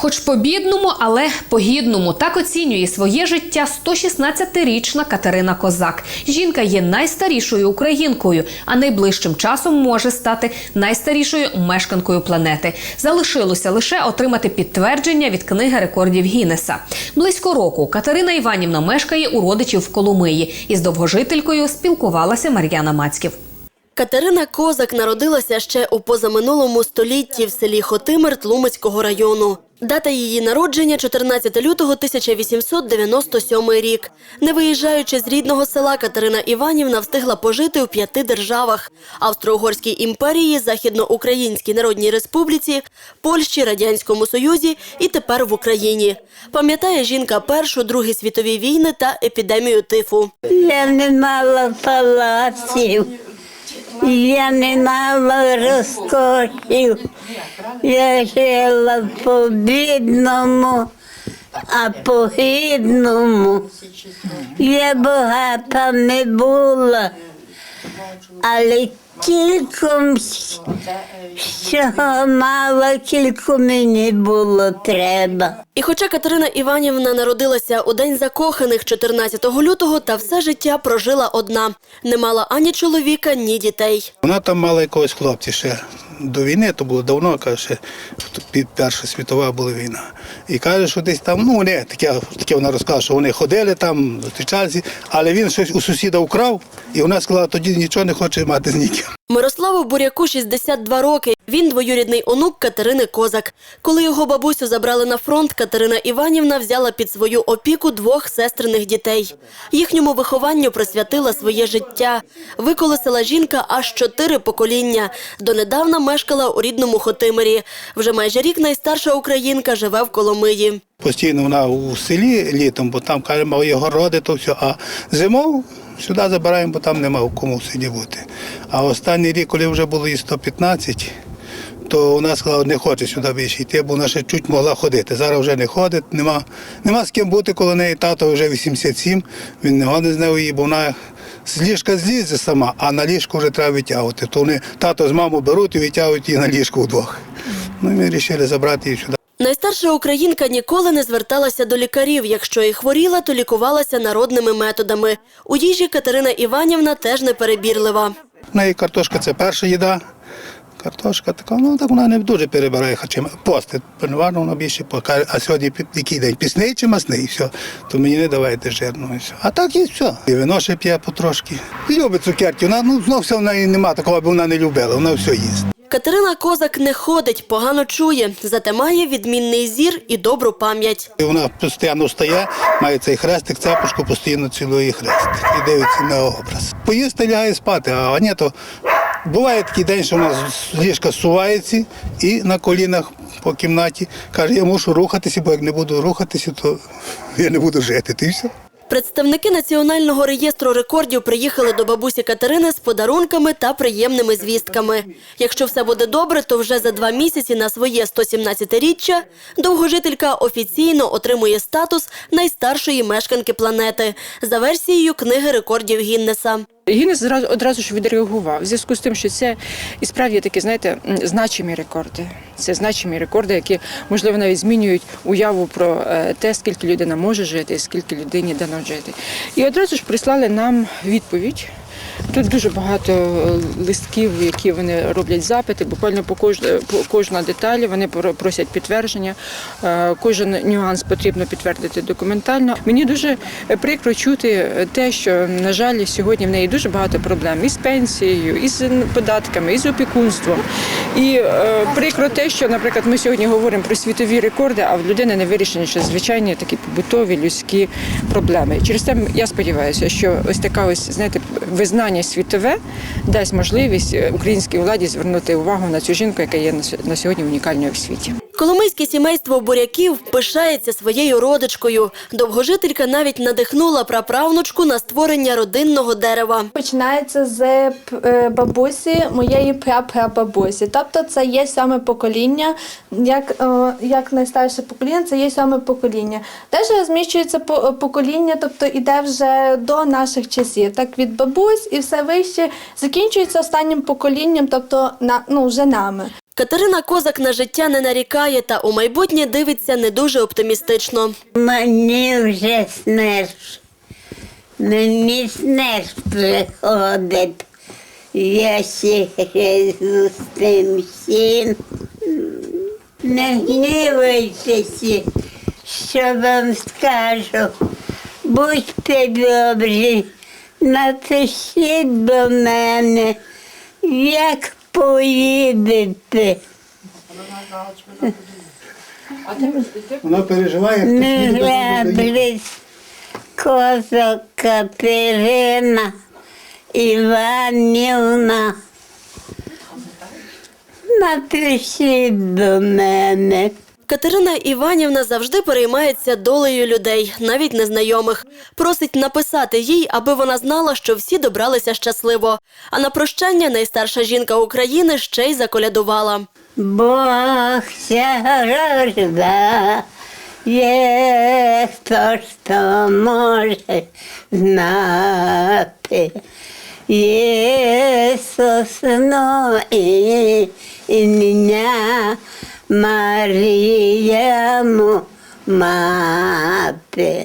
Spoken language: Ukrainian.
Хоч по-бідному, але по-гідному. Так оцінює своє життя 116-річна Катерина Козак. Жінка є найстарішою українкою, а найближчим часом може стати найстарішою мешканкою планети. Залишилося лише отримати підтвердження від книги рекордів Гіннеса. Близько року Катерина Іванівна мешкає у родичів в Коломиї. Із довгожителькою спілкувалася Мар'яна Мацьків. Катерина Козак народилася ще у позаминулому столітті в селі Хотимир Тлумацького району. Дата її народження 14 лютого 1897 рік. Не виїжджаючи з рідного села, Катерина Іванівна встигла пожити у п'яти державах: Австро-Угорській імперії, Західноукраїнській Народній Республіці, Польщі, Радянському Союзі і тепер в Україні. Пам'ятає жінка Першу, Другу світові війни та епідемію тифу. Я не мала палаців, я не мала розкошів. Я жила по бідному, а по гідному. Я багата не була, але кільком всього мало, кілько мені було треба. І хоча Катерина Іванівна народилася у день закоханих 14 лютого, та все життя прожила одна. Не мала ані чоловіка, ні дітей. Вона там мала якогось хлопця ще до війни, то було давно, каже, під Перша світова була війна. І каже, що десь там, ну вони таке, таке вона розказала, що вони ходили там, зустрічалися, але він щось у сусіда украв, і вона сказала, тоді нічого не хоче мати з ніким. Мирославу Буряку 62 роки. Він двоюрідний онук Катерини Козак. Коли його бабусю забрали на фронт, Катерина Іванівна взяла під свою опіку двох сестриних дітей. Їхньому вихованню присвятила своє життя. Виколесила жінка аж чотири покоління. Донедавна мешкала у рідному Хотимирі. Вже майже рік найстарша українка живе в Коломиї. Постійно вона у селі літом, бо там каже, мої городи, то все. А зимою сюди забираємо, бо там нема кому селі бути. А останній рік, коли вже було і 115, то вона сказала, не хоче сюди більше йти, бо вона ще чуть могла ходити. Зараз вже не ходить, нема, нема з ким бути, коли неї тато вже 87, він не годен з нею, бо вона з ліжка злізе сама, а на ліжку вже треба витягувати. То вони тато з мамою беруть і витягують її на ліжку вдвох. Ну ми вирішили забрати її сюди. Найстарша українка ніколи не зверталася до лікарів. Якщо і хворіла, то лікувалася народними методами. У їжі Катерина Іванівна теж не перебірлива. В неї картошка це перша їда. Картошка така, ну так вона не дуже перебирає хоча пости. Переважно вона більше покаже, а сьогодні який день? Пісний чи масний? Все. То мені не давайте жирного. все. А так і все. І вино ще п'є потрошки. Любить цукерки. Вона ну знов все в неї немає такого, аби вона не любила, вона все їсть. Катерина Козак не ходить, погано чує, зате має відмінний зір і добру пам'ять. Вона постійно встає, має цей хрестик, цепочку, постійно цілує хрестик і дивиться на образ. Поїсти лягає спати, а ні, то буває такий день, що вона з ліжка зсувається і на колінах по кімнаті каже, я мушу рухатися, бо як не буду рухатися, то я не буду жити. Ти все. Представники Національного реєстру рекордів приїхали до бабусі Катерини з подарунками та приємними звістками. Якщо все буде добре, то вже за два місяці на своє 117-річчя довгожителька офіційно отримує статус найстаршої мешканки планети за версією книги рекордів Гіннеса. Гіннес одразу ж відреагував в зв'язку з тим, що це і справді такі, знаєте, значимі рекорди. Це значимі рекорди, які можливо навіть змінюють уяву про е, те, скільки людина може жити, скільки людині дано жити. І одразу ж прислали нам відповідь. Тут дуже багато е, листків, які вони роблять запити. Буквально по кож... кожна деталь вони просять підтвердження. Е, Кожен нюанс потрібно підтвердити документально. Мені дуже е, прикро чути те, що на жаль сьогодні в неї дуже багато проблем із пенсією, із податками, із опікунством. І прикро те, що, наприклад, ми сьогодні говоримо про світові рекорди, а в людини не вирішені ще звичайні такі побутові людські проблеми. Через це я сподіваюся, що ось така ось знаєте визнання світове дасть можливість е, українській владі звернути увагу на цю жінку, яка є на сьогодні унікальною в світі. Коломийське сімейство буряків пишається своєю родичкою. Довгожителька навіть надихнула праправнучку на створення родинного дерева. Починається з е, бабусі моєї прапрабабусі. Тобто це є сьоме покоління, як, е, як найстарше покоління, це є сьоме покоління. Далі зміщується по- покоління, тобто іде вже до наших часів. Так від бабусь і все вище закінчується останнім поколінням, тобто на, ну, вже нами. Катерина Козак на життя не нарікає та у майбутнє дивиться не дуже оптимістично. Мені вже смерть. Мені смерть приходить. Я ще з тим всім. Не гнівайтеся, що вам скажу. Будьте добрі, напишіть до мене, як поїдете. Вона переживає. Не греблись коза Катерина Іванівна. Напишіть до мене. Катерина Іванівна завжди переймається долею людей, навіть незнайомих. Просить написати їй, аби вона знала, що всі добралися щасливо. А на прощання найстарша жінка України ще й заколядувала. Бог рожда, є хто то може знати. Ісус і ім'я Маріяму мати.